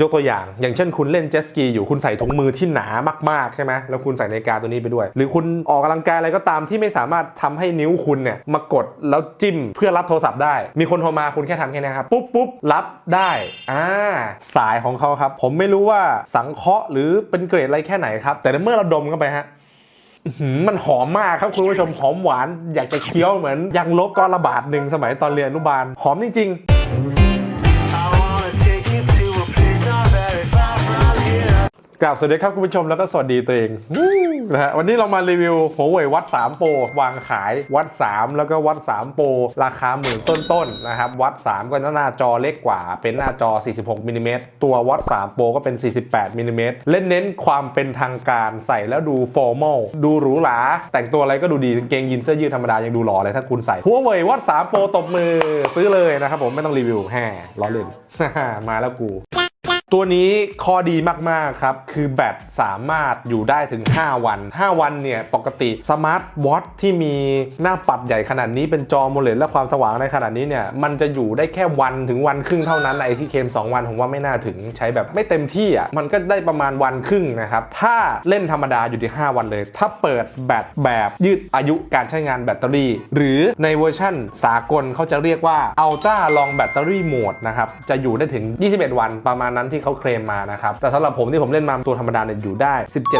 ยกตัวอย่าง อย่างเช่นคุณเล่นเจ็ตสกีอยู่คุณใส่ถุงมือที่หนามากๆใช่ไหมแล้วคุณใส่นาฬิกาตัวนี้ไปด้วย หรือคุณออกกำลังกายอะไรก็ตามที่ไม่สามารถทำให้นิ้วคุณเนี่ยมากดแล้วจิ้มเพื่อรับโทรศัพท์ได้ มีคนโทรมาคุณแค่ทำแค่นี้ครับปุ๊บปุ๊บรับได้อ่าสายของเขาครับ ผมไม่รู้ว่าสังเคราะห์หรือเป็นเกรดอะไรแค่ไหนครับ แต่เมื่อเราดมเข้าไปฮะมันหอมมากครับคุณผู้ชมหอมหวานอยากจะเคี้ยวเหมือนยังลบก้อนละบาทหนึ่งสมัยตอนเรียนอนุบาลหอมจริง ๆ กราบสวัสดีครับคุณผู้ชมแล้วก็สวัสดีตัวเองนะฮะวันนี้เรามารีวิวหัวเว่ยวัด3โปรวางขายวัด 3 แล้วก็วัด 3 โปรราคาหมื่นต้นๆนะครับวัด 3 ก็หน้าจอเล็กกว่า เป็นหน้าจอ 46มิลลิเมตรตัววัด 3 โปรก็เป็น 48มิลลิเมตรเล่นเน้นความเป็นทางการใส่แล้วดูฟอร์มอลดูหรูหราแต่งตัวอะไรก็ดูดีเกงยีนเสื้อยืดธรรมดายังดูหล่อเลยถ้าคุณใส่หัวเว่ยวัด 3 โปรตบมือซื้อเลยนะครับผมไม่ต้องรีวิวแฮ่ล้อเล่นมาแล้วกู ตัวนี้ข้อดีมาก ๆ ครับ คือแบตสามารถอยู่ได้ถึง 5 วัน 5 วันเนี่ย ปกติสมาร์ทวอทที่มีหน้าปัดใหญ่ขนาดนี้เป็นจอโมเลดและความสว่างในขนาดนี้เนี่ย มันจะอยู่ได้แค่วันถึงวันครึ่งเท่านั้นไอที่เคม 2 วัน ผมว่าไม่น่าถึงใช้แบบไม่เต็มที่อะมันก็ได้ประมาณวันครึ่งนะครับ ถ้าเล่นธรรมดาอยู่ที่ 5 วันเลย ถ้าเปิดแบตแบบยืดอายุการใช้งานแบตเตอรี่ หรือในเวอร์ชั่นสากลเขาจะเรียกว่า Ultra Long Battery Mode นะครับจะอยู่ได้ถึง 21 วันประมาณนั้นที่เขาเคลมมานะครับ แต่สำหรับผมที่ผมเล่นมาตัวธรรมดาเนี่ยอยู่ได้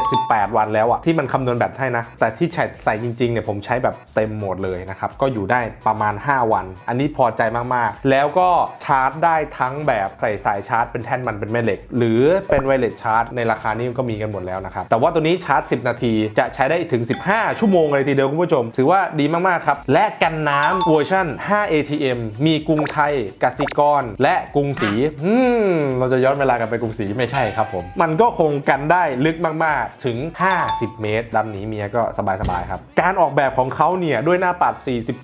17-18 วันแล้วอะที่มันคำนวณแบตให้นะ แต่ที่ใช้ใส่จริงๆเนี่ยผมใช้แบบเต็มโหมดเลยนะครับก็อยู่ได้ประมาณ 5 วัน อันนี้พอใจมากๆ แล้วก็ชาร์จได้ทั้งแบบใส่สายชาร์จเป็นแท่นมันเป็นแม่เหล็ก หรือเป็นไวเลสชาร์จในราคานี้ก็มีกันหมดแล้วนะครับ แต่ว่าตัวนี้ชาร์จ 10 นาทีจะใช้ได้ถึง 15 ชั่วโมงเลยทีเดียวคุณผู้ชม ถือว่าดีมากๆครับ และกันน้ำเวอร์ชัน5 ATM มีกรุงไทยกสิกร และกรุงศรีเราจะย้อนเวลากันไปกรุงศรีไม่ใช่ครับผม มันก็คงกันได้ลึกมากๆถึง 50 เมตรดำหนีเมียก็สบายๆครับ การออกแบบของเขาเนี่ยด้วยหน้าปัด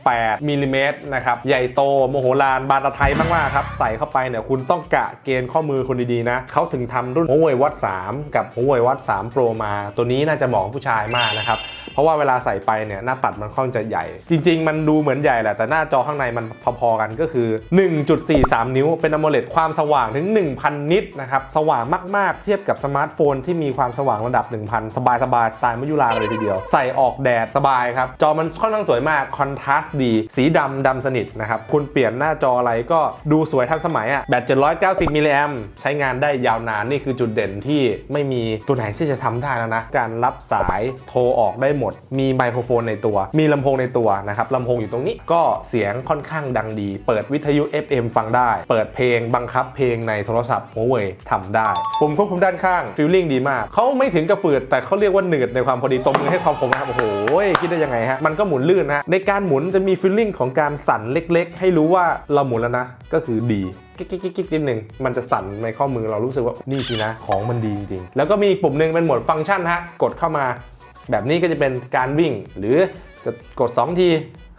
48มิลลิเมตรนะครับใหญ่โตโมโหลานบานตะไทยมากๆครับใส่เข้าไปเนี่ยคุณต้องกะเกณฑ์ข้อมือคนดีๆนะเขาถึงทำรุ่น Huawei Watch 3กับ Huawei Watch 3 Pro มา ตัวนี้น่าจะเหมาะผู้ชายมากนะครับเพราะว่าเวลาใส่ไปเนี่ยหน้าปัดมันค่อนข้างจะใหญ่ จริง ๆ มันดูเหมือนใหญ่แหละแต่หน้าจอข้างในมันพอๆกันก็คือ 1.43 นิ้วเป็น AMOLED ความสว่างถึง 1,000 นิตนะครับ สว่างมาก ๆ เทียบกับสมาร์ทโฟนที่มีความสว่างระดับ 1,000 สบายๆสไตล์มยุราเลยทีเดียว ใส่ออกแดดสบายครับ จอมันค่อนข้างสวยมาก คอนทราสต์ดี สีดำดำสนิทนะครับ คุณเปลี่ยนหน้าจออะไรก็ดูสวยทันสมัยอะแบต790มิลลิแอมใช้งานได้ยาวนานนี่คือจุดเด่นที่ไม่มีตัวไหนที่จะทำได้แล้วนะ การรับสายโทรออกได้หมด มีไมโครโฟนในตัว มีลำโพงในตัวนะครับลำโพงอยู่ตรงนี้ก็เสียงค่อนข้างดังดี เปิดวิทยุ FM ฟังได้ เปิดเพลงบังคับเพลงในโทรศัพท์ Huawei ทำได้ปุ่มควบคุมด้านข้างฟีลลิ่งดีมาก เขาไม่ถึงกับฝืดแต่เขาเรียกว่าหนืดในความพอดีตรงมือให้ความคมนะครับ โอ้โห คิดได้ยังไงฮะ มันก็หมุนลื่นนะฮะ ในการหมุนจะมีฟีลลิ่งของการสั่นเล็ก ๆ ให้รู้ว่าเราหมุนแล้วนะ ก็คือดีกิ๊กกิ๊กกิ๊กกิ๊กนิดหนึ่งมันจะสั่นในข้อมือเรารู้สึกว่านี่สินะ ของมันดีจริงๆแล้วก็มีอีกปุ่มหนึ่งเป็นโหมดฟังก์ชันฮะกดเข้ามา แบบนี้ก็จะเป็นการวิ่งหรือจะกด 2 ที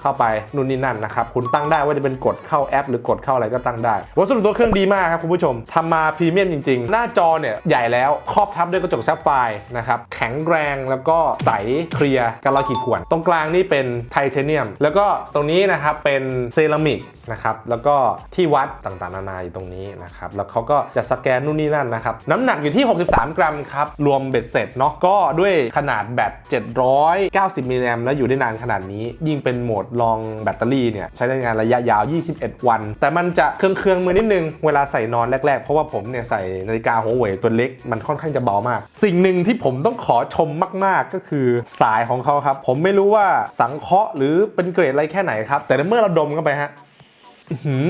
เข้าไปนู่นนี่นั่นนะครับคุณตั้งได้ว่าจะเป็นกดเข้าแอป หรือกดเข้าอะไรก็ตั้งได้วัสดุตัวเครื่องดีมากครับคุณผู้ชมทำมาพรีเมียมจริง ๆ หน้าจอเนี่ยใหญ่แล้วครอบทับด้วยกระจกแซฟไฟร์นะครับแข็งแรงแล้วก็ใสเคลียร์กันเราขีดข่วน ตรงกลางนี่เป็นไทเทเนียม แล้วก็ตรงนี้นะครับเป็นเซรามิกนะครับแล้วก็ที่วัดต่างๆนานาอยู่ตรงนี้นะครับแล้วเขาก็จะสแกนนู่นนี่นั่นนะครับน้ำหนักอยู่ที่ 63 กรัมครับรวมเบ็ดเสร็จเนาะก็ด้วยขนาดแบต790มิลลิแอมแล้วอยู่ได้นานขนาดนี้ ยิ่งเป็นโหมดลองแบตเตอรี่เนี่ยใช้ได้งานระยะยาว 21 วัน แต่มันจะเครื่องเครื่องมือนิดนึง เวลาใส่นอนแรก ๆ เพราะว่าผมเนี่ยใส่นาฬิกาหัวเว่ยตัวเล็กมันค่อนข้างจะเบามาก สิ่งหนึ่งที่ผมต้องขอชมมาก ๆ ก็คือสายของเขาครับ ผมไม่รู้ว่าสังเคราะห์หรือเป็นเกรดอะไรแค่ไหนครับ แต่เมื่อเราดมเข้าไปฮะ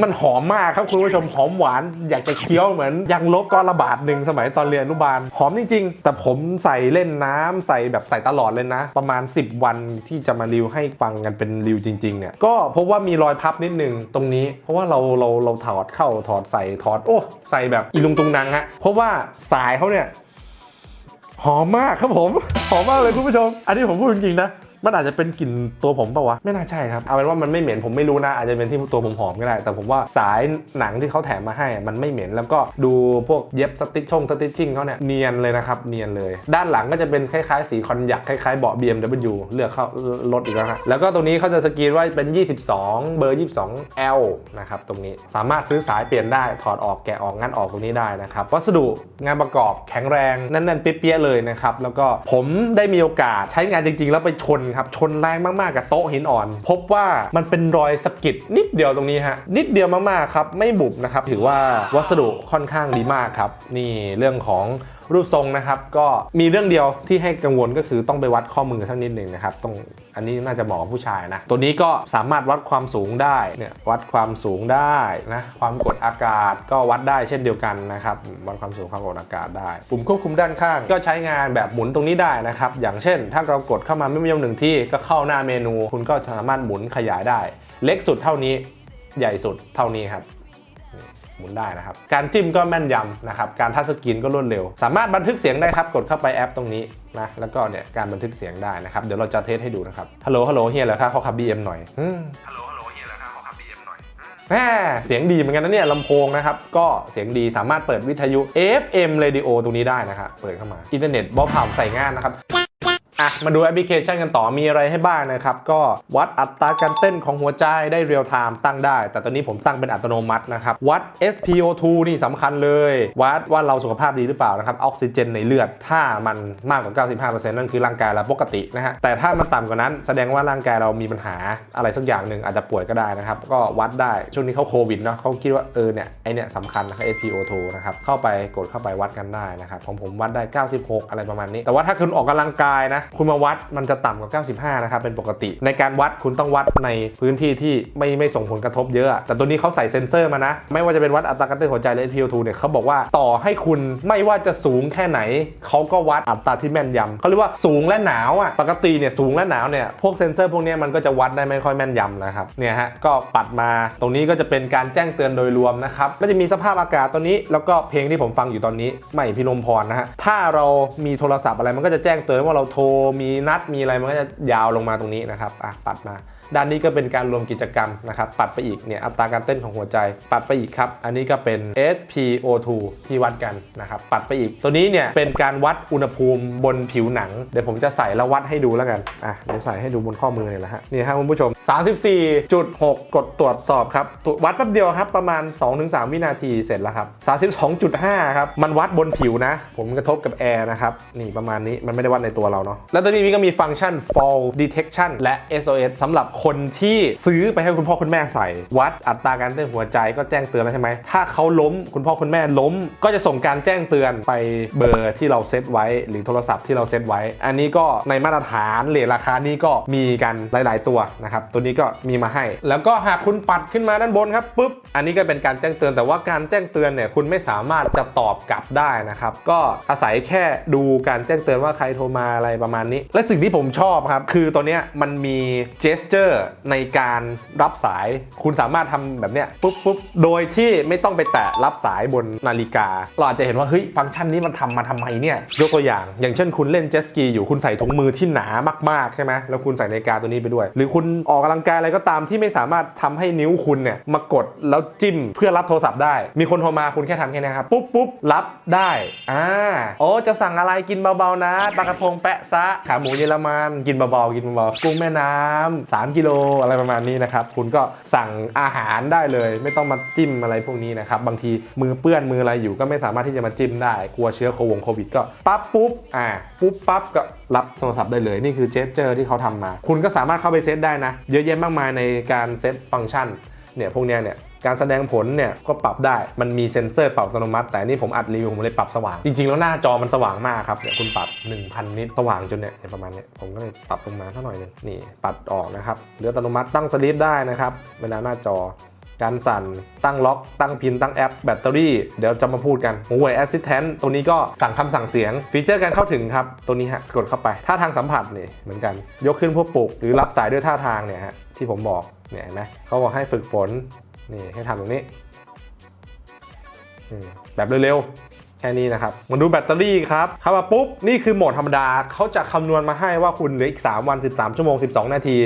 มันหอมมากครับคุณผู้ชมหอมหวาน อยากจะเคี้ยวเหมือนยังลบก้อนละบาทหนึ่งสมัยตอนเรียนอนุบาล หอมจริง ๆ แต่ผมใส่เล่นน้ำใส่แบบใส่ตลอดเลยนะ ประมาณ 10 วันที่จะมารีวให้ฟังกันเป็นรีวจริงๆเนี่ยก็พบว่ามีรอยพับนิดนึงตรงนี้ เพราะว่าเราเราเราถอดเข้าถอดใส่ถอดโอ้ใส่แบบอีลุงตุงนังฮะเพราะว่าสายเขาเนี่ยหอมมากครับผมหอมมากเลยคุณผู้ชม อันนี้ผมพูดจริงๆนะ มันอาจจะเป็นกลิ่นตัวผมปล่าวะ ไม่น่าใช่ครับ เอาเป็นว่ามันไม่เหม็นผมไม่รู้นะ อาจจะเป็นที่ตัวผมหอมก็ได้ แต่ผมว่าสายหนังที่เขาแถมมาให้มันไม่เหม็น แล้วก็ดูพวกเย็บสติชชงสติชชิ่งเขาเนี่ยเนียนเลยนะครับ เนียนเลย ด้านหลังก็จะเป็นคล้ายๆสีคอนยักคล้ายๆเบาะ BMW เลือกเข้ารถอีกแล้วฮะ แล้วก็ตรงนี้เขาจะสกรีนไว้เป็น 22 เบอร์ 22L นะครับตรงนี้ สามารถซื้อสายเปลี่ยนได้ ถอดออกแกะออกงัดออกตรงนี้ได้นะครับวัสดุงานประกอบแข็งแรงแน่นๆเปี้ยๆเลยนะครับแล้วก็ผมได้มีโอกาสใช้งานจริงๆ แล้วไปชนครับชนแรงมากๆกับโต๊ะหินอ่อน พบว่ามันเป็นรอยสะกิดนิดเดียวตรงนี้ฮะนิดเดียวมากๆครับไม่บุบนะครับถือว่าวัสดุค่อนข้างดีมากครับนี่เรื่องของรูปทรงนะครับ ก็มีเรื่องเดียวที่ให้กังวลก็คือต้องไปวัดข้อมือสักนิดหนึ่งนะครับต้องอันนี้น่าจะเหมาะกับผู้ชายนะ ตัวนี้ก็สามารถวัดความสูงได้เนี่ยวัดความสูงได้นะความกดอากาศก็วัดได้เช่นเดียวกันนะครับวัดความสูงความกดอากาศได้ ปุ่มควบคุมด้านข้าง ก็ใช้งานแบบหมุนตรงนี้ได้นะครับ อย่างเช่น ถ้าเรากดเข้ามาไม่ยอมหนึ่งที่ก็เข้าหน้าเมนู คุณก็สามารถหมุนขยายได้ เล็กสุดเท่านี้ใหญ่สุดเท่านี้ครับ หมุนได้นะครับ การจิ้มก็แม่นยำนะครับ การทัชสกรีนก็รวดเร็ว สามารถบันทึกเสียงได้ครับ กดเข้าไปแอปตรงนี้นะ แล้วก็เนี่ยการบันทึกเสียงได้นะครับ เดี๋ยวเราจะเทสให้ดูนะครับ ฮัลโหล ฮัลโหลเฮียเหรอครับขอขับ BM หน่อยฮัลโหล ฮัลโหลเฮียเหรอครับขอขับ BM หน่อยแหมเสียงดีเหมือนกันนะเนี่ยลำโพงนะครับ ก็เสียงดีสามารถเปิดวิทยุ FM Radio ตรงนี้ได้นะครับ เปิดเข้ามา อินเทอร์เน็ตบอผ่านใส่งานนะครับ อะมาดูแอปพลิเคชันกันต่อมีอะไรให้บ้างนะครับ ก็วัดอัตราการเต้นของหัวใจได้เรียลไทม์ตั้งได้ แต่ตอนนี้ผมตั้งเป็นอัตโนมัตินะครับ วัด SpO2 นี่สำคัญเลย วัดว่าเราสุขภาพดีหรือเปล่านะครับออกซิเจนในเลือด ถ้ามันมากกว่า 95%นั่นคือร่างกายเราปกตินะฮะแต่ถ้ามันต่ำกว่านั้นแสดงว่าร่างกายเรามีปัญหาอะไรสักอย่างหนึ่งอาจจะป่วยก็ได้นะครับ ก็วัดได้ช่วงนี้เขาโควิดเนาะเขาคิดว่าเออเนี่ยไอเนี่ยสำคัญนะครับ SpO2 นะครับเข้าไปกดเข้าไปวัดกันได้นะครับของผมวัดได้ 96 อะไรประมาณนี้ แต่ว่าถ้าคุณออกกำลังกายนะคุณมาวัดมันจะต่ำกว่า 95 นะครับ เป็นปกติ ในการวัดคุณต้องวัดในพื้นที่ที่ไม่ไม่ส่งผลกระทบเยอะ แต่ตัวนี้เขาใส่เซ็นเซอร์มานะ ไม่ว่าจะเป็นวัดอัตราการเต้นหัวใจและ SpO2 เนี่ยเขาบอกว่าต่อให้คุณไม่ว่าจะสูงแค่ไหน เขาก็วัดอัตราที่แม่นยำเขาเรียกว่าสูงและหนาวอะ ปกติเนี่ยสูงและหนาวเนี่ยพวกเซ็นเซอร์พวกนี้มันก็จะวัดได้ไม่ค่อยแม่นยำนะครับ เนี่ยฮะ ก็ปัดมา ตรงนี้ก็จะเป็นการแจ้งเตือนโดยรวมนะครับ ก็จะมีสภาพอากาศตัวนี้แล้วก็เพลงที่ผมฟังอยู่ตอนนี้ไม่พิรมพรนะฮะ ถ้าเรามีโทรศัพท์อะไรมันก็จะแจ้งเตือนว่าเราโทรมีนัดมีอะไรมันก็จะยาวลงมาตรงนี้นะครับอะปัดมา ด้านนี้ก็เป็นการรวมกิจกรรมนะครับปัดไปอีกเนี่ยอัตราการเต้นของหัวใจ ปัดไปอีกครับ อันนี้ก็เป็น SpO2 ที่วัดกันนะครับปัดไปอีก ตัวนี้เนี่ยเป็นการวัดอุณหภูมิบนผิวหนัง เดี๋ยวผมจะใส่แล้ววัดให้ดูแล้วกันอะเดี๋ยวใส่ให้ดูบนข้อมือเลยนะฮะนี่ครับคุณผู้ชม 34.6 กดตรวจสอบครับตรวจวัดแป๊บเดียวครับประมาณ 2-3 วินาทีเสร็จแล้วครับ32.5ครับมันวัดบนผิวนะ ผมกระทบกับแอร์นะครับนี่ประมาณนี้มันไม่ได้วัดในตัวเราเนาะแล้วตัวนี้ก็มีฟังก์ชัน fall detection และ SOS สำหรับคนที่ซื้อไปให้คุณพ่อคุณแม่ใส่ วัดอัตราการเต้นหัวใจก็แจ้งเตือนแล้วใช่ไหมถ้าเขาล้มคุณพ่อคุณแม่ล้ม ก็จะส่งการแจ้งเตือนไปเบอร์ที่เราเซตไว้ หรือโทรศัพท์ที่เราเซตไว้ อันนี้ก็ในมาตรฐานเลทราคานี้ก็มีกันหลาย ๆ ตัวนะครับตัวนี้ก็มีมาให้ แล้วก็หากคุณปัดขึ้นมาด้านบนครับปุ๊บอันนี้ก็เป็นการแจ้งเตือนแต่ว่าการแจ้งเตือนเนี่ยคุณไม่สามารถจะตอบกลับได้นะครับก็อาศัยแค่ดูการแจ้งเตือนว่าใครโทรมาอะไรประมาณนี้ และสิ่งที่ผมชอบครับคือตัวเนี้ยมันมีเจสเจอร์ในการรับสาย คุณสามารถทำแบบเนี้ยปุ๊บปุ๊บโดยที่ไม่ต้องไปแตะรับสายบนนาฬิกา เราอาจจะเห็นว่าเฮ้ยฟังก์ชันนี้มันทำมาทำไมเนี่ยยกตัวอย่าง อย่างเช่นคุณเล่นเจสกีอยู่คุณใส่ถุงมือที่หนามากๆใช่ไหมแล้วคุณใส่นาฬิกาตัวนี้ไปด้วย หรือคุณออกกำลังกายอะไรก็ตามที่ไม่สามารถทำให้นิ้วคุณเนี่ยมากดแล้วจิ้มเพื่อรับโทรศัพท์ได้ มีคนโทรมาคุณแค่ทำแค่นี้ครับปุ๊บปุ๊บรับได้อ่าโอ้จะสั่งอะไรกินเบาๆนะปลากระพงแปะซะขาหมูเยอรมันกินเบาๆกินเบาๆกุ้งแม่น้ำ3 กิโลอะไรประมาณนี้นะครับ คุณก็สั่งอาหารได้เลย ไม่ต้องมาจิ้มอะไรพวกนี้นะครับ บางทีมือเปื้อนมืออะไรอยู่ก็ไม่สามารถที่จะมาจิ้มได้ กลัวเชื้อโควงโควิดก็ปั๊บปุ๊บอ่าปุ๊บปั๊บก็รับโทรศัพท์ได้เลยนี่คือเจสเจอร์ที่เขาทำมา คุณก็สามารถเข้าไปเซตได้นะ เยอะแยะมากมายในการเซตฟังก์ชันเนี่ยพวกเนี้ยเนี่ย การแสดงผลเนี่ยก็ปรับได้ มันมีเซ็นเซอร์ปรับอัตโนมัติ แต่นี่ผมอัดรีวิวผมเลยปรับสว่าง จริงๆ แล้วหน้าจอมันสว่างมากครับเนี่ยคุณปรับ 1000 นิตสว่างจนเนี่ยประมาณเนี้ยผมก็เลยปรับลงมาเท่าหน่อยหนึงนี่ปัดออกนะครับหรืออัตโนมัติตั้งสลีปได้นะครับ เวลาหน้าจอ การสั่น ตั้งล็อก ตั้งพิน ตั้งแอป แบตเตอรี่ เดี๋ยวจะมาพูดกัน Huawei Assistant ตัวนี้ก็สั่งคำสั่งเสียง ฟีเจอร์การเข้าถึงครับ ตัวนี้ฮะ กดเข้าไป ท่าทางสัมผัสนี่เหมือนกัน ยกขึ้นเพื่อปลุก หรือรับสายด้วยท่าทางเนี่ยฮะ ที่ผมบอก เนี่ยเห็นไหมเขาบอกให้ฝึกฝน นี่ให้ทำตรงนี้แบบเร็วๆ แค่นี้นะครับ มาดูแบตเตอรี่ครับเข้ามาปุ๊บ นี่คือโหมดธรรมดา เขาจะคำนวณมาให้ว่าคุณเหลืออีก 3 วัน 13 ชั่วโมง 12 นาที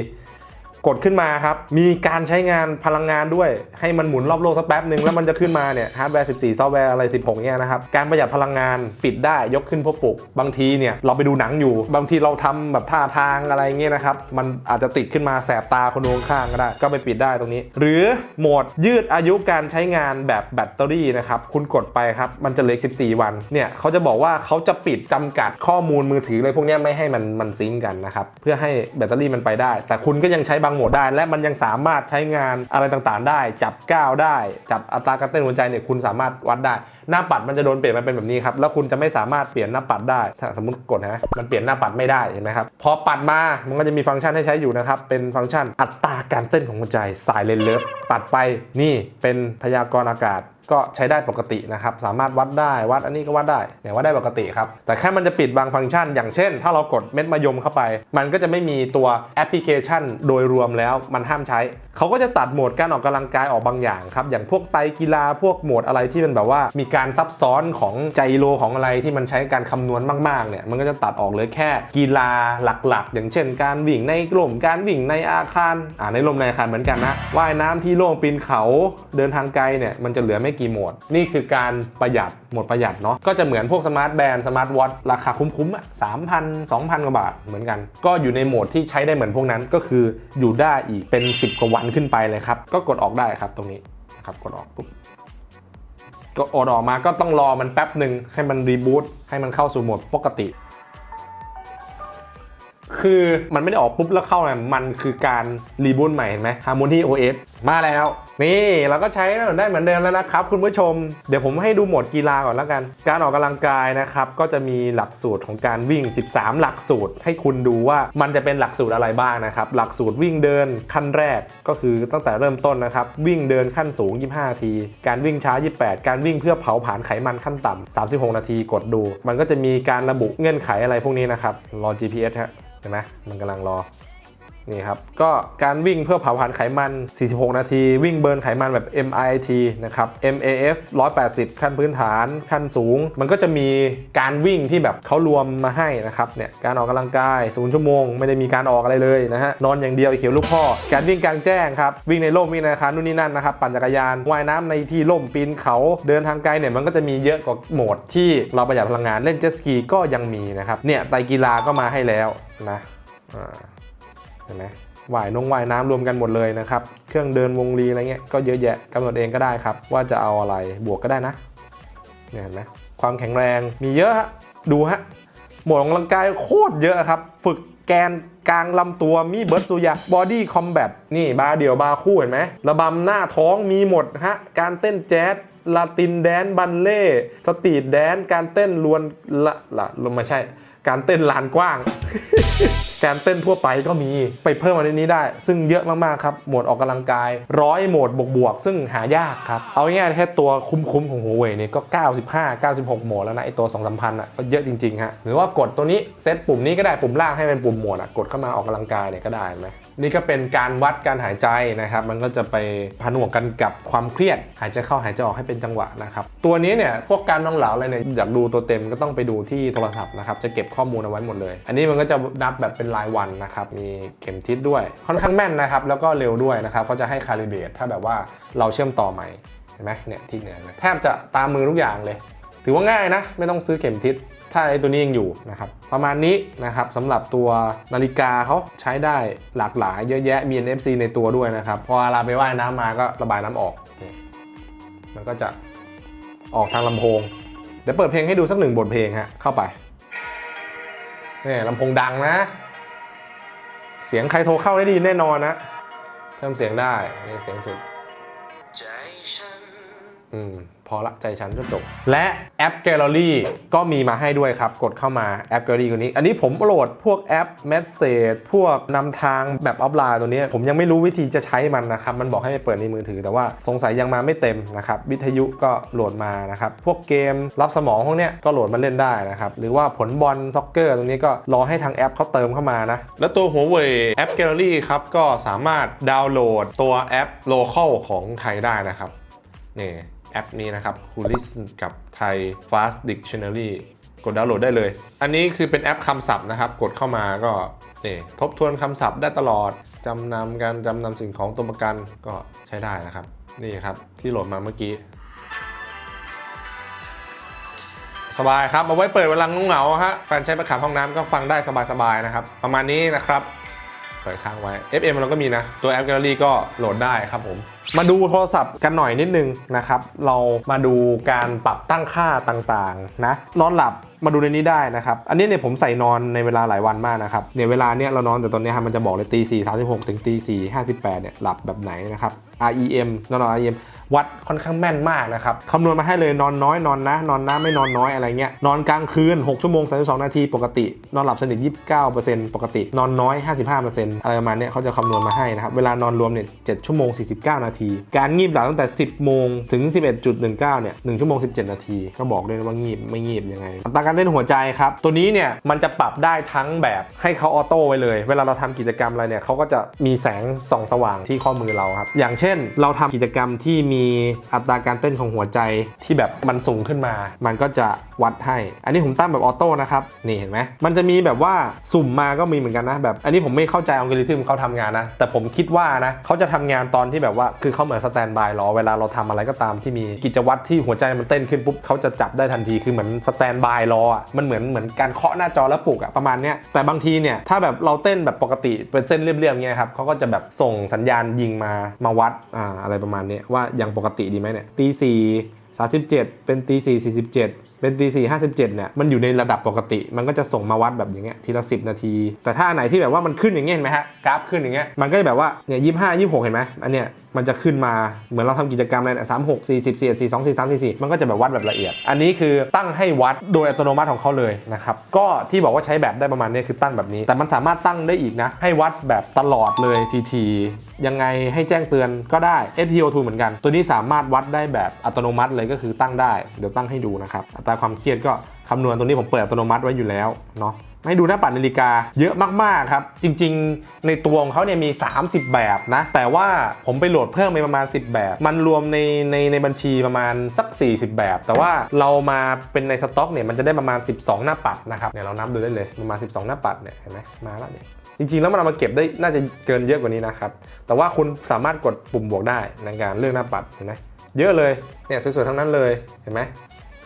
กดขึ้นมาครับ มีการใช้งานพลังงานด้วย ให้มันหมุนรอบโลกสักแป๊บหนึ่งแล้วมันจะขึ้นมาเนี่ยฮาร์ดแวร์ 14 ซอฟต์แวร์อะไร 16เนี่ยนะครับ การประหยัดพลังงานปิดได้ยกขึ้นเพื่อปลุก บางทีเนี่ยเราไปดูหนังอยู่ บางทีเราทำแบบท่าทางอะไรเงี้ยนะครับ มันอาจจะติดขึ้นมาแสบตาคนดูข้างก็ได้ ก็ไปปิดได้ตรงนี้ หรือโหมดยืดอายุการใช้งานแบบแบตเตอรี่นะครับคุณกดไปครับมันจะเหลือ14 วันเนี่ยเขาจะบอกว่าเขาจะปิดจำกัดข้อมูลมือถืออะไรพวกนี้ไม่ให้มันมันซิงก์กันนะครับเพื่อให้แบตเตอรี่มันไปได้ แต่คุณก็ยังใช้บางโหมดได้ และมันยังสามารถใช้งานอะไรต่างๆ ได้ จับก้าวได้ จับอัตราการเต้นหัวใจเนี่ยคุณสามารถวัดได้ หน้าปัดมันจะโดนเปลี่ยนมาเป็นแบบนี้ครับ แล้วคุณจะไม่สามารถเปลี่ยนหน้าปัดได้ ถ้าสมมติกดนะมันเปลี่ยนหน้าปัดไม่ได้เห็นไหมครับ พอปัดมา มันก็จะมีฟังก์ชันให้ใช้อยู่นะครับ เป็นฟังก์ชันอัตราการเต้นของหัวใจสายเลนเลิฟปัดไปนี่เป็นพยากรณ์อากาศ ก็ใช้ได้ปกตินะครับ สามารถวัดได้วัดอันนี้ก็วัดได้เนี่ยวัดได้ปกติครับ แต่แค่มันจะปิดบางฟังก์ชัน อย่างเช่น ถ้าเรากดเม็ดมายมเข้าไป มันก็จะไม่มีตัวแอปพลิเคชัน โดยรวมแล้วมันห้ามใช้ เขาก็จะตัดโหมดการออกกำลังกายออกบางอย่างครับ อย่างพวกไตกีฬาพวกโหมดอะไรที่มันแบบว่า มีการซับซ้อนของใจโลของอะไรที่มันใช้การคำนวณมากๆเนี่ยมันก็จะตัดออกเหลยแค่กีฬาหลักๆ อย่างเช่น การวิ่งในกลุ่มการวิ่งในอาคารอ่าในลมในอาคารเหมือนกันนะว่ายน้ำที่โล่งปีนเขาเดินทางไกลเนี่ยมันจะเหลือไม่กี่โหมด นี่คือการประหยัดโหมดประหยัดเนาะก็จะเหมือนพวกสมาร์ทแบนด์สมาร์ทวอทราคาคุ้มๆอะสามพันสองพันกว่าบาทเหมือนกัน ก็อยู่ในโหมดที่ใช้ได้เหมือนพวกนั้นก็คืออยู่ได้อีกเป็น 10 กว่าวันขึ้นไปเลยครับ ก็กดออกได้ครับตรงนี้นะครับกดออกปุ๊บก็อดออกมาก็ต้องรอมันแป๊บหนึ่งให้มันรีบูตให้มันเข้าสู่โหมดปกติ คือมันไม่ได้ออกปุ๊บแล้วเข้านะมันคือการรีบูตใหม่เห็นไหม Harmony OS มาแล้ว นี่เราก็ใช้ได้เหมือนเดิมแล้วนะครับ คุณผู้ชม เดี๋ยวผมให้ดูโหมดกีฬาก่อนแล้วกัน การออกกำลังกายนะครับ ก็จะมีหลักสูตรของการวิ่ง 13 หลักสูตร ให้คุณดูว่ามันจะเป็นหลักสูตรอะไรบ้างนะครับ หลักสูตรวิ่งเดินขั้นแรกก็คือตั้งแต่เริ่มต้นนะครับ วิ่งเดินขั้นสูง 25นาที การวิ่งช้า 28 การวิ่งเพื่อเผาผลาญไขมันขั้นต่ำ36 นาทีกดดู มันก็จะมีการระบุเงื่อนไขอะไรพวกนี้นะครับรอ GPS ฮะ เห็นไหมมันกำลังรอ นี่ครับ ก็การวิ่งเพื่อเผาผลาญไขมัน 46 นาที วิ่งเบิร์นไขมันแบบ MIT นะครับ MAF 180 ขั้นพื้นฐาน ขั้นสูง มันก็จะมีการวิ่งที่แบบเขารวมมาให้นะครับ เนี่ย การออกกำลังกาย 0 ชั่วโมง ไม่ได้มีการออกอะไรเลยนะฮะ นอนอย่างเดียวเขียวลูกพ่อ การวิ่งกลางแจ้งครับ วิ่งในร่มวิ่งในอาคารนู่นนี่นั่นนะครับ ปั่นจักรยาน ว่ายน้ำในที่ร่ม ปีนเขา เดินทางไกลเนี่ย มันก็จะมีเยอะกว่าโหมดที่เราประหยัดพลังงาน เล่นเจ็ตสกีก็ยังมีนะครับ เนี่ย ไตกีฬาก็มาให้แล้วนะ อ่า ห็นไหมว่ายนงว่ายน้ำรวมกันหมดเลยนะครับ เครื่องเดินวงลีอะไรเงี้ยก็เยอะแยะกำหนดเองก็ได้ครับ ว่าจะเอาอะไรบวกก็ได้นะเนี่ยเห็นไหมความแข็งแรงมีเยอะฮะดูฮะหมดออกกำลังกายโคตรเยอะครับ ฝึกแกนกลางลำตัวมีเบิร์ดสุยาบอดี้คอมแบทนี่บาร์เดี่ยวบาร์คู่เห็นไหมระบำหน้าท้องมีหมดฮะ การเต้นแจ๊สลาตินแดนบันเล่สตรีทแดนการเต้นลวนละละลไม่ใช่ การเต้นลานกว้าง การเต้นทั่วไปก็มีไปเพิ่มมาในนี้ได้ ซึ่งเยอะมากๆครับ โหมดออกกำลังกายร้อยโหมดบวกๆ ซึ่งหายากครับ เอาง่ายๆแค่ตัวคุ้มๆของหัวเว่ยเนี่ยก็ 95 96 โหมดแล้วนะไอตัว 2 3 0 0 0อะก็เยอะจริงๆฮะหรือว่ากดตัวนี้เซตปุ่มนี้ก็ได้ปุ่มล่างให้เป็นปุ่มโหมดอะกดเข้ามาออกกำลังกายเนี่ยก็ได้ไหม นี่ก็เป็นการวัดการหายใจนะครับ มันก็จะไปผนวกกันกับความเครียด หายใจเข้าหายใจออกให้เป็นจังหวะนะครับ ตัวนี้เนี่ยพวกการน้องเหลาอะไรเนี่ยอยากดูตัวเต็มก็ต้องไปดูที่โทรศัพท์นะครับ จะเก็บข้อมูลเอาไว้หมดเลย อันนี้มันก็จะนับแบบเป็นรายวันนะครับ มีเข็มทิศด้วย ค่อนข้างแม่นนะครับ แล้วก็เร็วด้วยนะครับเขาจะให้คาลิเบตถ้าแบบว่าเราเชื่อมต่อใหม่เห็นไหมเนี่ยที่เหนือแทบจะตามมือทุกอย่างเลย ถือว่าง่ายนะ ไม่ต้องซื้อเข็มทิศ ถ้าไอ้ตัวนี้ยังอยู่นะครับประมาณนี้นะครับสำหรับตัวนาฬิกาเขาใช้ได้หลากหลายเยอะแยะมี NFC ในตัวด้วยนะครับพอเวลาไปว่ายน้ำมาก็ระบายน้ำออกนี่มันก็จะออกทางลำโพง เดี๋ยวเปิดเพลงให้ดูสักหนึ่งบทเพลงฮะเข้าไปนี่ลำโพงดังนะ เสียงใครโทรเข้าได้ดีแน่นอนนะเพิ่มเสียงได้นี่เสียงสุดอืม พอละใจฉันก็จบ และแอป Gallery ก็มีมาให้ด้วยครับ กดเข้ามาแอป Gallery ตัวนี้ อันนี้ผมโหลดพวกแอป Message พวกนำทางแบบออฟไลน์ตัวนี้ ผมยังไม่รู้วิธีจะใช้มันนะครับ มันบอกให้ไปเปิดในมือถือ แต่ว่าสงสัยยังมาไม่เต็มนะครับ วิทยุก็โหลดมานะครับ พวกเกมรับสมองพวกเนี้ยก็โหลดมาเล่นได้นะครับ หรือว่าผลบอลซ็อกเกอร์ตรงนี้ก็รอให้ทางแอปเขาเติมเข้ามานะ แล้วตัวหัวเว่ยแอป Gallery ครับก็สามารถดาวน์โหลดตัวแอป local ของไทยได้นะครับนี่ แอปนี้นะครับคูลิสกับไทย Fast Dictionary กดดาวน์โหลดได้เลย อันนี้คือเป็นแอปคำศัพท์นะครับ กดเข้ามาก็นี่ทบทวนคำศัพท์ได้ตลอด จำนำการจำนำสิ่งของตัวประกันก็ใช้ได้นะครับ นี่ครับที่โหลดมาเมื่อกี้ สบายครับ เอาไว้เปิดเวลางงเหงาฮะแฟนใช้ไปขับห้องน้ำก็ฟังได้สบายๆนะครับ ประมาณนี้นะครับ ปิดค้างไว้ FM เราก็มีนะ ตัวแอปแกลเลอรี่ก็โหลดได้ครับผม มาดูโทรศัพท์กันหน่อยนิดนึงนะครับ เรามาดูการปรับตั้งค่าต่างๆนะนอนหลับมาดูในนี้ได้นะครับ อันนี้เนี่ยผมใส่นอนในเวลาหลายวันมากนะครับเนี่ยเวลาเนี่ยเรานอนแต่ตอนนี้ครับมันจะบอกเลยตีสี่สามสิบหกถึงตีสี่ห้าสิบแปดเนี่ยหลับแบบไหนนะครับ REM นอนนอน REM วัดค่อนข้างแม่นมากนะครับคำนวณมาให้เลยนอนน้อยนอนนะ นอนนะไม่นอนน้อยอะไรเงี้ยนอนกลางคืน 6 ชั่วโมง 32 นาทีปกติ นอนหลับสนิท 29%ปกติ นอนน้อย 55%อะไรประมาณเนี้ยเขาจะคำนวณมาให้นะครับ เวลานอนรวมเนี่ย 7 ชั่วโมง 49 นาที การงีบหลับตั้งแต่ 10 โมงถึง 11.19 เนี่ย 1 ชั่วโมง 17 นาที ก็บอกด้วยว่างีบไม่งีบยังไงอัตราการเต้นหัวใจครับตัวนี้เนี่ยมันจะปรับได้ทั้งแบบให้เขาออโต้ไว้เลย เวลาเราทำกิจกรรมอะไรเนี่ยเขาก็จะมีแสงส่องสว่างที่ข้อมือเราครับอย่างเช่นเราทำกิจกรรมที่มีอัตราการเต้นของหัวใจที่แบบมันสูงขึ้นมา มันก็จะวัดให้ อันนี้ผมตั้งแบบออโต้นะครับ นี่เห็นไหมมันจะมีแบบว่าสุ่มมาก็มีเหมือนกันนะแบบ อันนี้ผมไม่เข้าใจอัลกอริทึมเขาทำงานนะ แต่ผมคิดว่านะเขาจะทำงานตอนที่แบบว่า คือเขาเหมือนสแตนบายรอเวลาเราทำอะไรก็ตามที่มีกิจวัตรที่หัวใจมันเต้นขึ้นปุ๊บเขาจะจับได้ทันทีคือเหมือนสแตนบายรออะมันเหมือนเหมือนการเคาะหน้าจอแล้วปลุกอะประมาณเนี้ยแต่บางทีเนี่ยถ้าแบบเราเต้นแบบปกติเป็นเส้นเรียบๆเงี้ยครับเขาก็จะแบบส่งสัญญาณยิงมามาวัดอ่าอะไรประมาณนี้ว่ายังปกติดีไหมเนี่ยตีสี่37เป็นตีสี่สี่สิบเจ็ดเป็นตีสี่ห้าสิบเจ็ดเนี่ยมันอยู่ในระดับปกติ มันก็จะส่งมาวัดแบบอย่างเงี้ยทีละสิบนาที แต่ถ้าไหนที่แบบว่ามันขึ้นอย่างเงี้ยเห็นไหมฮะกราฟขึ้นอย่างเงี้ยมันก็จะแบบว่าเนี่ยยี่ห้ายี่หกเห็นไหมอันเนี้ยมันจะขึ้นมาเหมือนเราทำกิจกรรมอะไรเนี่ยสามหกสี่สิบสี่สี่สองสี่สามสี่สี่มันก็จะแบบวัดแบบละเอียด อันนี้คือตั้งให้วัดโดยอัตโนมัติของเขาเลยนะครับ ก็ที่บอกว่าใช้แบบได้ประมาณนี้คือตั้งแบบนี้ แต่มันสามารถตั้งได้อีกนะ ให้วัดแบบตลอดเลยทีทียังไงให้แจ้งเตือนก็ได้ SPO2 เหมือนกัน ตัวนี้สามารถวัดได้แบบอัตโนมัติเลยก็คือตั้งได้ เดี๋ยวตั้งให้ดูนะครับ อัตราความเครียดก็ คำนวณตัวนี้ผมเปิดอัตโนมัติไว้อยู่แล้วเนาะให้ดูหน้าปัดนาฬิกาเยอะมากๆครับ จริงๆ ในตัวของเขาเนี่ยมี 30 แบบนะ แต่ว่าผมไปโหลดเพิ่มไปประมาณ 10 แบบ มันรวมในในในบัญชีประมาณสัก 40 แบบ แต่ว่าเรามาเป็นในสต็อกเนี่ยมันจะได้ประมาณ 12 หน้าปัดนะครับเนี่ยเรานับดูได้เลยประมาณ 12 หน้าปัดเนี่ยเห็นไหมมาแล้วเนี่ยจริงๆ แล้วมันเอามาเก็บได้น่าจะเกินเยอะกว่านี้นะครับ แต่ว่าคุณสามารถกดปุ่มบวกได้ในการเลือกหน้าปัดเห็นไหมเยอะเลยเนี่ยสวยๆทั้งนั้นเลยเห็นไหม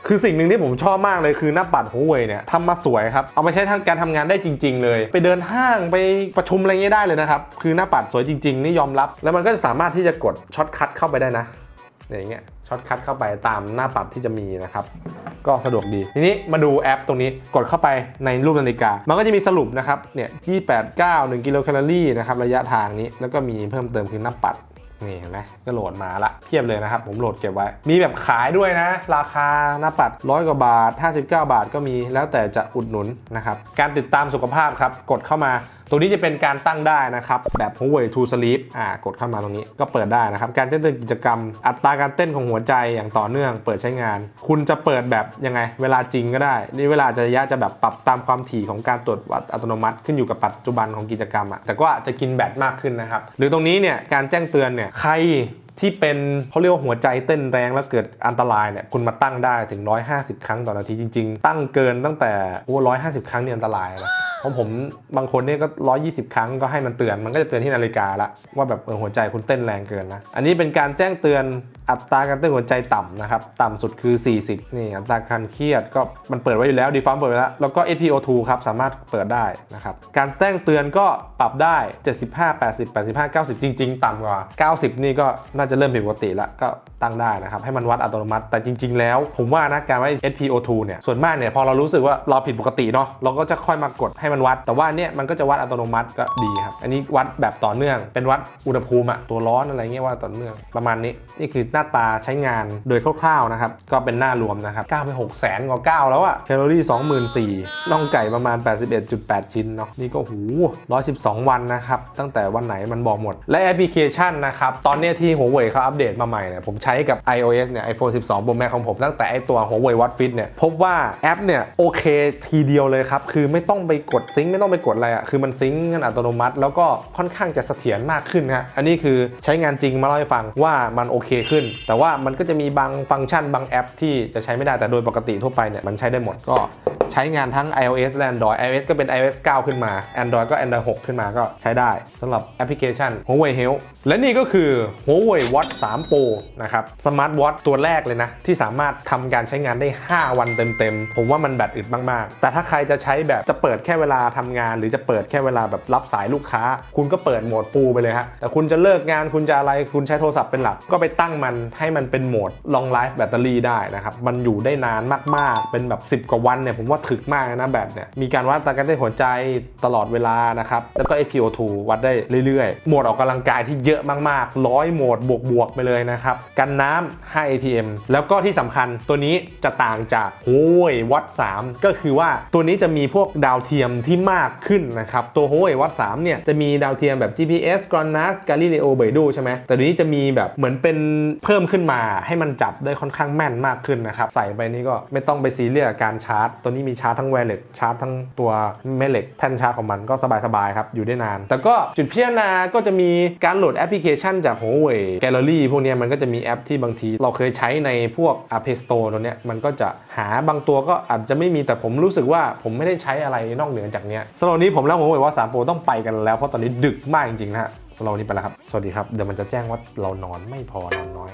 คือสิ่งหนึ่งที่ผมชอบมากเลยคือหน้าปัดหัวเว่ยเนี่ยทำมาสวยครับ เอาไปใช้ทางการทำงานได้จริง ๆ เลย ไปเดินห้างไปประชุมอะไรเงี้ยได้เลยนะครับ คือหน้าปัดสวยจริง ๆ นี่ยอมรับ แล้วมันก็จะสามารถที่จะกดช็อตคัทเข้าไปได้นะเนี่ยอย่างเงี้ยช็อตคัทเข้าไปตามหน้าปัดที่จะมีนะครับก็สะดวกดี ทีนี้มาดูแอปตรงนี้กดเข้าไปในรูปนาฬิกา มันก็จะมีสรุปนะครับเนี่ย 289 1กิโลแคลอรี่นะครับระยะทางนี้ แล้วก็มีเพิ่มเติมคือหน้าปัด นี่เห็นไหมก็โหลดมาละเพียบเลยนะครับ ผมโหลดเก็บไว้ มีแบบขายด้วยนะ ราคาหน้าปัดร้อยกว่าบาท 59 บาทก็มี แล้วแต่จะอุดหนุนนะครับ การติดตามสุขภาพครับ กดเข้ามาตรงนี้จะเป็นการตั้งได้นะครับ แบบ Huawei To Sleep อ่ากดเข้ามาตรงนี้ก็เปิดได้นะครับ การเต้นกิจกรรม อัตราการเต้นของหัวใจอย่างต่อเนื่อง เปิดใช้งาน คุณจะเปิดแบบยังไง เวลาจริงก็ได้ นี่เวลาจะระยะจะแบบปรับตามความถี่ของการตรวจวัดอัตโนมัติ ขึ้นอยู่กับปัจจุบันของกิจกรรมอะแต่ก็จะกินแบตมากขึ้นนะครับ หรือตรงนี้เนี่ยการแจ้งเตือนเนี่ยใครที่เป็นเขาเรียกว่าหัวใจเต้นแรงแล้วเกิดอันตรายเนี่ยคุณมาตั้งได้ถึง 150 ครั้งต่อนาทีจริง ๆ ตั้งเกินตั้งแต่โอ้150 ครั้งเนี่ยอันตรายนะ ของผมบางคนเนี่ยก็ 120 ครั้งก็ให้มันเตือน มันก็จะเตือนที่นาฬิกาละว่าแบบเออหัวใจคุณเต้นแรงเกินนะ อันนี้เป็นการแจ้งเตือนอัตราการเต้นหัวใจต่ำนะครับ ต่ำสุดคือ 40 นี่อัตราการเครียดก็มันเปิดไว้อยู่แล้ว default เปิดไว้แล้ว แล้วก็ SPO2 ครับสามารถเปิดได้นะครับ การแจ้งเตือนก็ปรับได้ 75 80 85 90 จริง ๆ ต่ำกว่า 90 นี่ก็น่าจะเริ่มผิดปกติแล้วก็ ตั้งได้นะครับให้มันวัดอัตโนมัติ แต่จริง ๆ แล้ว ผมว่านะการว่า SPO2 เนี่ยส่วนมากเนี่ยพอเรารู้สึกว่าเราผิดปกติเนาะเราก็จะค่อยมากดให้มันวัด แต่ว่าเนี่ยมันก็จะวัดอัตโนมัติก็ดีครับอันนี้วัดแบบต่อเนื่อง เป็นวัดอุณหภูมิอะตัวร้อนอะไรเงี้ยว่าต่อเนื่องประมาณนี้นี่คือหน้าตาใช้งานโดยคร่าวๆนะครับก็เป็นหน้ารวมนะครับ9ไป6แสนกว่าเก้าแล้วอะแคลอรี่24,000น่องไก่ประมาณ 81.8 ชิ้นเนาะนี่ก็หู112 วันนะครับตั้งแต่วันไหนมันบอกหมด และแอปพลิเคชันนะครับตอนเนี้ยที่หัวเว่ยเขาอัปเดตมาใหม่เนี่ยผมใช้ช้กับ iOS เนี่ย iPhone 12 Pro Max ของผมตั้งแต่ไอตัว Huawei Watch Fit เนี่ยพบว่าแอปเนี่ยโอเคทีเดียวเลยครับ คือไม่ต้องไปกดซิงค์ไม่ต้องไปกดอะไรอะ่ะคือมันซิงค์กันอัตโนมัติ แล้วก็ค่อนข้างจะเสถียรมากขึ้นฮะอันนี้คือใช้งานจริงมาเล่าให้ฟังว่ามันโอเคขึ้น แต่ว่ามันก็จะมีบางฟังก์ชันบางแอป ที่จะใช้ไม่ได้แต่โดยปกติทั่วไปเนี่ยมันใช้ได้หมดก็ใช้งานทั้ง iOS และ Android iOS ก็เป็น iOS 9 ขึ้นมา Android ก็ Android 6 ขึ้นมาก็ใช้ได้สำหรับแอปพลิเคชัน Huawei Health และนี่ก็คือ Huawei Watch 3 Pro นะครับสมาร์ทวอทตัวแรกเลยนะ ที่สามารถทำการใช้งานได้ 5 วันเต็มๆ ผมว่ามันแบตอึดมากๆ แต่ถ้าใครจะใช้แบบจะเปิดแค่เวลาทำงาน หรือจะเปิดแค่เวลาแบบรับสายลูกค้า คุณก็เปิดโหมดฟูลไปเลยฮะแต่คุณจะเลิกงานคุณจะอะไรคุณใช้โทรศัพท์เป็นหลัก ก็ไปตั้งมันให้มันเป็นโหมด long life battery ได้นะครับมันอยู่ได้นานมากๆ เป็นแบบ 10 กว่าวันเนี่ยผมว่าถึกมากนะแบตเนี่ยมีการวัดการเต้นหัวใจตลอดเวลานะครับแล้วก็ SpO2 วัดได้เรื่อยๆโหมดออกกำลังกายที่เยอะมากๆร้อยโหมดบวกๆไปเลยนะครับกันน้ำ 5 ATM แล้วก็ที่สำคัญตัวนี้จะต่างจากโอ้ยวัด 3 ก็คือว่าตัวนี้จะมีพวกดาวเทียมที่มากขึ้นนะครับตัวโอ้ยวัด3เนี่ยจะมีดาวเทียมแบบ GPS GLONASS Galileo Beidou ใช่ไหมแต่ตัวนี้จะมีแบบเหมือนเป็นเพิ่มขึ้นมาให้มันจับได้ค่อนข้างแม่นมากขึ้นนะครับใส่ไปนี่ก็ไม่ต้องไปซีเรียสกับการชาร์จ ตัวนี้มีชาร์จทั้งแวร์เลสชาร์จทั้งตัวแม่เหล็กแท่นชาร์จของมันก็สบายๆครับอยู่ได้นาน แต่ก็จุดพิจารณาก็จะมีการโหลดแอปพลิเคชันจาก Huawei Gallery พวกเนี้ยมันก็จะมีแอปที่บางที เราเคยใช้ในพวก App Store ตัวเนี้ยมันก็จะหาบางตัวก็อาจจะไม่มีแต่ผมรู้สึกว่าผมไม่ได้ใช้อะไรนอกเหนือจากเนี้ยสำหรับนี้ผมแล้วผมบอกว่า3โปรต้องไปกันแล้วเพราะตอนนี้ดึกมากจริงๆนะฮะสำหรับนี้ไปแล้วครับ สวัสดีครับ เดี๋ยวมันจะแจ้งว่าเรานอนไม่พอนอนน้อย